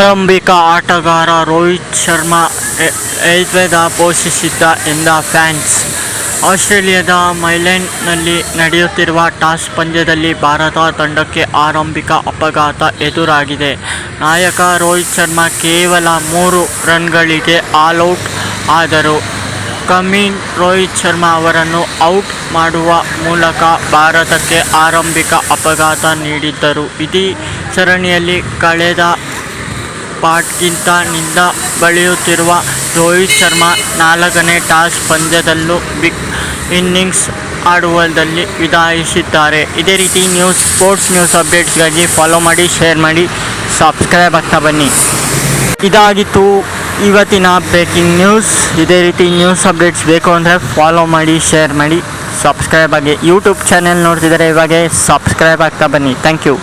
ಆರಂಭಿಕ ಆಟಗಾರ ರೋಹಿತ್ ಶರ್ಮಾ ಏಳ್ವೇದ ಪೋಷಿಸಿದ್ದ ಎಂದ ಫ್ಯಾನ್ಸ್. ಆಸ್ಟ್ರೇಲಿಯಾದ ಮೈಲೆಂಡ್ನಲ್ಲಿ ನಡೆಯುತ್ತಿರುವ ಟಾಸ್ ಪಂದ್ಯದಲ್ಲಿ ಭಾರತ ತಂಡಕ್ಕೆ ಆರಂಭಿಕ ಅಪಘಾತ ಎದುರಾಗಿದೆ. ನಾಯಕ ರೋಹಿತ್ ಶರ್ಮಾ ಕೇವಲ ಮೂರು ರನ್ಗಳಿಗೆ ಆಲ್ಔಟ್ ಆದರು. ಕಮಿನ್ ರೋಹಿತ್ ಶರ್ಮಾ ಅವರನ್ನು ಔಟ್ ಮಾಡುವ ಮೂಲಕ ಭಾರತಕ್ಕೆ ಆರಂಭಿಕ ಅಪಘಾತ ನೀಡಿದ್ದರು. ಇದೇ ಸರಣಿಯಲ್ಲಿ ಕಳೆದ ಪಾಟ್ಗಿಂತ ನಿಂದ ಬೆಳೆಯುತ್ತಿರುವ ರೋಹಿತ್ ಶರ್ಮಾ ನಾಲ್ಕನೇ ಟಾಸ್ ಪಂದ್ಯದಲ್ಲೂ ಬಿಗ್ ಇನ್ನಿಂಗ್ಸ್ ಆಡುವುದರಲ್ಲಿ ವಿದಾಯಿಸಿದ್ದಾರೆ. ಇದೇ ರೀತಿ ನ್ಯೂಸ್, ಸ್ಪೋರ್ಟ್ಸ್ ನ್ಯೂಸ್ ಅಪ್ಡೇಟ್ಸ್ಗಾಗಿ ಫಾಲೋ ಮಾಡಿ, ಶೇರ್ ಮಾಡಿ, ಸಬ್ಸ್ಕ್ರೈಬ್ ಆಗ್ತಾ ಬನ್ನಿ. ಇದಾಗಿತ್ತು ಇವತ್ತಿನ ಬ್ರೇಕಿಂಗ್ ನ್ಯೂಸ್. ಇದೇ ರೀತಿ ನ್ಯೂಸ್ ಅಪ್ಡೇಟ್ಸ್ ಬೇಕು ಅಂದರೆ ಫಾಲೋ ಮಾಡಿ, ಶೇರ್ ಮಾಡಿ, ಸಬ್ಸ್ಕ್ರೈಬ್ ಆಗಿ. ಯೂಟ್ಯೂಬ್ ಚಾನೆಲ್ ನೋಡ್ತಿದ್ದಾರೆ ಇವಾಗೆ ಸಬ್ಸ್ಕ್ರೈಬ್ ಆಗ್ತಾ ಬನ್ನಿ. Thank you.